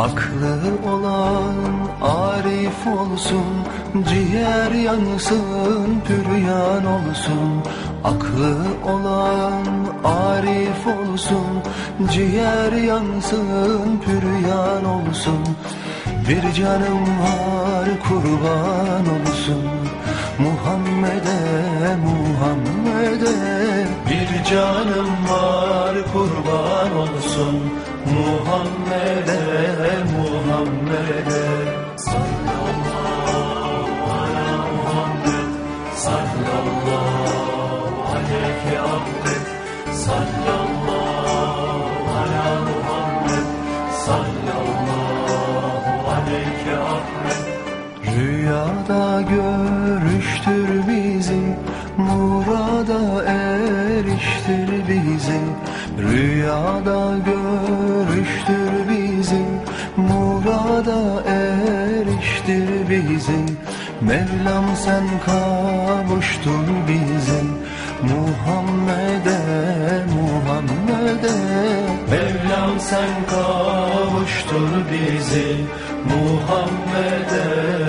Aklı olan arif olsun Ciğer yansın püryan olsun. Aklı olan arif olsun Ciğer yansın püryan olsun. Bir canım var kurban olsun. Muhammed'e Muhammed'e. Bir canım var kurban olsun Muhammed'e eriştir bizi. Rüyada görüştür bizi. Murada eriştir bizi. Mevlam sen kavuştur bizi. Muhammed'e Muhammed'e. Mevlam sen kavuştur bizi. Muhammed'e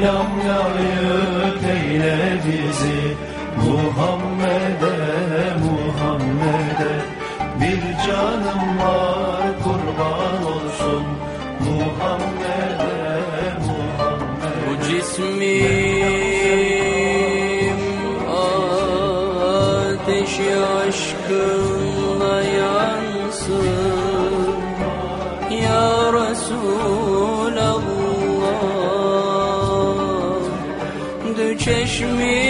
Mevlam layık eyle bizi. Muhammed'e Muhammed'e. Bir canım var kurban olsun. Muhammed'e Muhammed'e. Bu cismim ateşi aşkınla yansın. Ya Resulallah Kashmir.